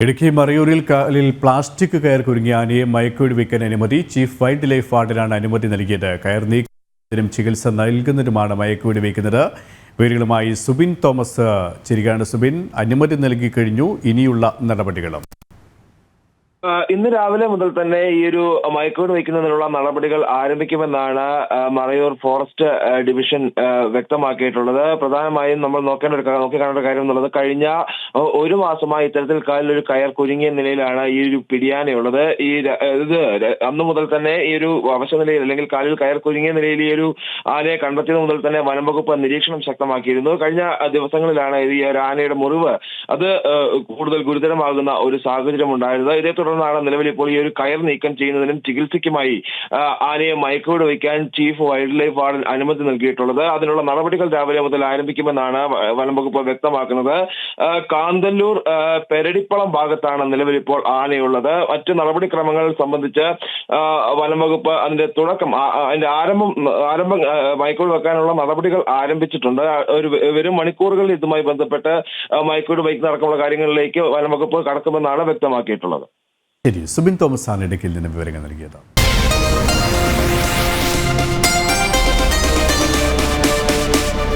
ഇടുക്കി മറയൂരിൽ കാലിൽ പ്ലാസ്റ്റിക് കയർ കുരുങ്ങിയ ആനയെ മയക്കുവെടിവെക്കാൻ അനുമതി. ചീഫ് വൈൽഡ് ലൈഫ് വാർഡിനാണ് അനുമതി നൽകിയത്. കയർ നീക്കുന്നതിനും ചികിത്സ നൽകുന്നതിനുമാണ് മയക്കുവെടിവെക്കുന്നത് വിവരങ്ങളുമായി സുബിൻ തോമസ് ചിരികാണ്. സുബിൻ അനുമതി നൽകി കഴിഞ്ഞു. ഇനിയുള്ള നടപടികളും. ഇന്ന് രാവിലെ മുതൽ തന്നെ ഈ ഒരു മയക്കോട് വയ്ക്കുന്നതിനുള്ള നടപടികൾ ആരംഭിക്കുമെന്നാണ് മറയൂർ ഫോറസ്റ്റ് ഡിവിഷൻ വ്യക്തമാക്കിയിട്ടുള്ളത്. പ്രധാനമായും നമ്മൾ നോക്കേണ്ട ഒരു നോക്കിക്കാണേണ്ട കാര്യം എന്നുള്ളത് കഴിഞ്ഞ ഒരു മാസമായി ഇത്തരത്തിൽ കാലിൽ ഒരു കയർ കുരുങ്ങിയ നിലയിലാണ് ഈ ഒരു പിടിയാനയുള്ളത്. ഈ ഇത് അന്ന് മുതൽ തന്നെ ഈ ഒരു അവശ നിലയിൽ അല്ലെങ്കിൽ കാലിൽ കയർ കുരുങ്ങിയ നിലയിൽ ഈ ഒരു ആനയെ കണ്ടെത്തിയത് മുതൽ തന്നെ വനം വകുപ്പ് നിരീക്ഷണം ശക്തമാക്കിയിരുന്നു. കഴിഞ്ഞ ദിവസങ്ങളിലാണ് ഈ ഒരു ആനയുടെ മുറിവ് അത് കൂടുതൽ ഗുരുതരമാകുന്ന ഒരു സാഹചര്യം ഉണ്ടായിരുന്നത്. ഇതേ തുടർന്നാണ് നിലവിൽ ഇപ്പോൾ ഈ ഒരു കയർ നീക്കം ചെയ്യുന്നതിനും ചികിത്സയ്ക്കുമായി ആനയെ മയക്കോട് വയ്ക്കാൻ ചീഫ് വൈൽഡ് ലൈഫ് വാർഡൻ അനുമതി നൽകിയിട്ടുള്ളത്. അതിനുള്ള നടപടികൾ രാവിലെ മുതൽ ആരംഭിക്കുമെന്നാണ് വനം വകുപ്പ് വ്യക്തമാക്കുന്നത്. കാന്തല്ലൂർ പെരടിപ്പളം ഭാഗത്താണ് നിലവിൽ ഇപ്പോൾ ആനയുള്ളത്. മറ്റ് നടപടിക്രമങ്ങൾ സംബന്ധിച്ച് വനം വകുപ്പ് അതിന്റെ തുടക്കം അതിന്റെ ആരംഭം ആരംഭം മയക്കോട് വെക്കാനുള്ള നടപടികൾ ആരംഭിച്ചിട്ടുണ്ട്. ഒരു വരും മണിക്കൂറുകളിൽ ഇതുമായി ബന്ധപ്പെട്ട് ആ, വയ്ക്കുന്ന അടക്കമുള്ള കാര്യങ്ങളിലേക്ക് വനം വകുപ്പ് കടക്കുമെന്നാണ് വ്യക്തമാക്കിയിട്ടുള്ളത്. ശരി സുബിൻ തോമസ് ആണ് ഇടുക്കിയിൽ നിന്ന് വിവരങ്ങൾ നൽകിയത്